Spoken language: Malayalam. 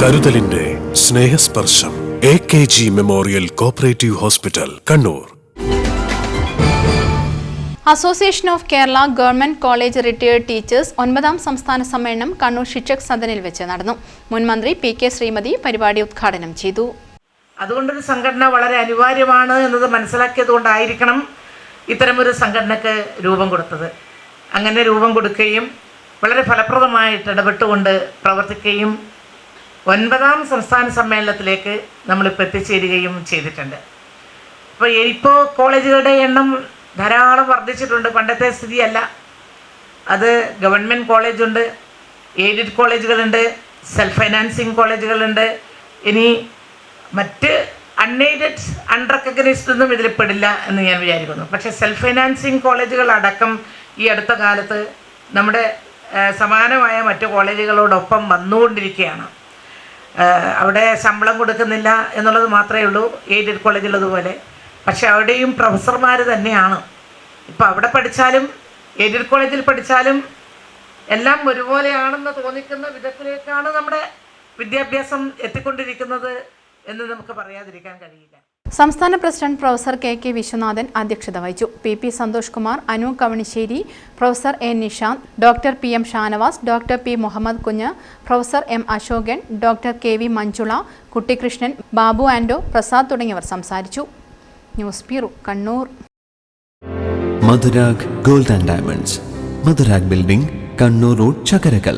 കരുതലിന്റെ Snehasparsham A K G memorial cooperative hospital Kannur. Association of Kerala government college retired teachers ഒൻപതാം സംസ്ഥാന സമ്മേളനം കണ്ണൂർ ശിക്ഷക് സദനിൽ വെച്ച് നടന്നു. മുൻ മന്ത്രി പി കെ ശ്രീമതി പരിപാടി ഉദ്ഘാടനം ചെയ്തു. അതുകൊണ്ടൊരു സംഘടന വളരെ അനിവാര്യമാണ് എന്നത് മനസ്സിലാക്കിയത് കൊണ്ടായിരിക്കണം ഇത്തരമൊരു സംഘടനക്ക് രൂപം കൊടുത്തത്. അങ്ങനെ രൂപം കൊടുക്കുകയും വളരെ ഫലപ്രദമായിട്ട് ഇടപെട്ടുകൊണ്ട് പ്രവർത്തിക്കുകയും ഒൻപതാം സംസ്ഥാന സമ്മേളനത്തിലേക്ക് നമ്മളിപ്പോൾ എത്തിച്ചേരുകയും ചെയ്തിട്ടുണ്ട്. അപ്പോൾ ഇപ്പോൾ കോളേജുകളുടെ എണ്ണം ധാരാളം വർദ്ധിച്ചിട്ടുണ്ട്. പണ്ടത്തെ സ്ഥിതിയല്ല. അത് ഗവൺമെന്റ് കോളേജുണ്ട് എയ്ഡഡ് കോളേജുകളുണ്ട് സെൽഫ് ഫൈനാൻസിങ് കോളേജുകളുണ്ട്. ഇനി മറ്റ് അൺഎയ്ഡഡ് അൺറെക്കഗ്നൈസ്ഡ് ഒന്നും ഇതിൽ പെടില്ല എന്ന് ഞാൻ വിചാരിക്കുന്നു. പക്ഷേ സെൽഫ് ഫൈനാൻസിങ് കോളേജുകൾ അടക്കം ഈ അടുത്ത കാലത്ത് നമ്മുടെ സമാനമായ മറ്റ് കോളേജുകളോടൊപ്പം വന്നുകൊണ്ടിരിക്കുകയാണ്. അവിടെ ശമ്പളം കൊടുക്കുന്നില്ല എന്നുള്ളത് മാത്രമേ ഉള്ളൂ എയ്ഡഡ് കോളേജിലുള്ളതുപോലെ പക്ഷെ അവിടെയും പ്രൊഫസർമാർ തന്നെയാണ്. ഇപ്പം അവിടെ പഠിച്ചാലും എയ്ഡഡ് കോളേജിൽ പഠിച്ചാലും എല്ലാം ഒരുപോലെയാണെന്ന് തോന്നിക്കുന്ന വിധത്തിലേക്കാണ് നമ്മുടെ വിദ്യാഭ്യാസം എത്തിക്കൊണ്ടിരിക്കുന്നത് എന്ന് നമുക്ക് പറയാതിരിക്കാൻ കഴിയില്ല. സംസ്ഥാന president professor K K Viswanathan അധ്യക്ഷത വഹിച്ചു. P P Santhosh Kumar Anu Kavanissery professor A Nishanth doctor P M Shanavas doctor P Muhammad Kunju professor M Ashokan doctor K V Manjula Kuttikrishnan Babu ആൻഡോ പ്രസാദ് തുടങ്ങിയവർ സംസാരിച്ചു. News bureau Kannur. Madhurag gold and diamonds. Madhurag building Kannur road Chakkarakkal.